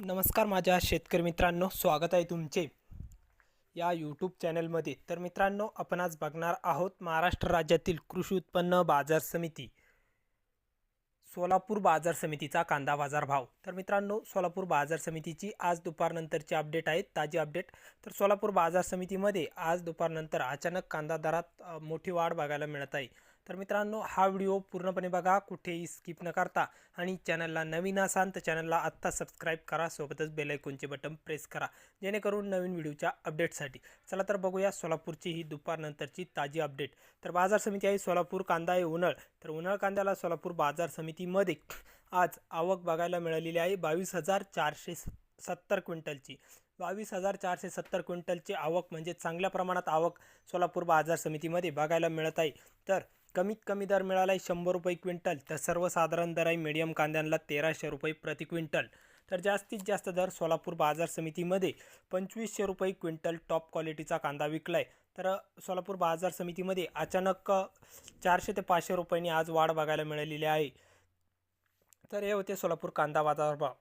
नमस्कार माझ्या शेतकरी मित्रांनो स्वागत आहे तुमचे या यूट्यूब चॅनलमध्ये तर मित्रांनो आपण आज बघणार आहोत महाराष्ट्र राज्यातील कृषी उत्पन्न बाजार समिती सोलापूर बाजार समितीचा कांदा बाजार भाव. तर मित्रांनो सोलापूर बाजार समितीची आज दुपारनंतरची अपडेट आहेत ताजी अपडेट तर सोलापूर बाजार समितीमध्ये आज दुपारनंतर अचानक कांदा दरात मोठी वाढ बघायला मिळत आहे. तर मित्रांनो हा व्हिडिओ पूर्णपणे बघा कुठेही स्किप न करता. आणि चॅनलला नवीन असाल तर चॅनलला आत्ता सबस्क्राईब करा सोबतच बेलायकोनचे बटन प्रेस करा जेणेकरून नवीन व्हिडिओच्या अपडेटसाठी चला तर बघूया सोलापूरची ही दुपारनंतरची ताजी अपडेट तर बाजार समिती आहे सोलापूर कांदा आहे उन्हाळ. तर उन्हाळ कांद्याला सोलापूर बाजार समितीमध्ये आज आवक बघायला मिळालेली आहे बावीस हजार चारशे सत्तर क्विंटलची. बावीस हजार चारशे सत्तर क्विंटलची आवक म्हणजे चांगल्या प्रमाणात आवक सोलापूर बाजार समितीमध्ये बघायला मिळत आहे. तर कमीत कमी दर मिळाला आहे शंभर रुपये क्विंटल तर सर्वसाधारण दर आहे मीडियम कांद्यांना तेराशे रुपये प्रति क्विंटल. तर जास्तीत जास्त दर सोलापूर बाजार समितीमध्ये पंचवीसशे रुपये क्विंटल टॉप क्वालिटीचा कांदा विकला आहे तर सोलापूर बाजार समितीमध्ये अचानक चारशे ते पाचशे रुपयांनी आज वाढ बघायला मिळालेली आहे. तर हे होते सोलापूर कांदा बाजारभाव.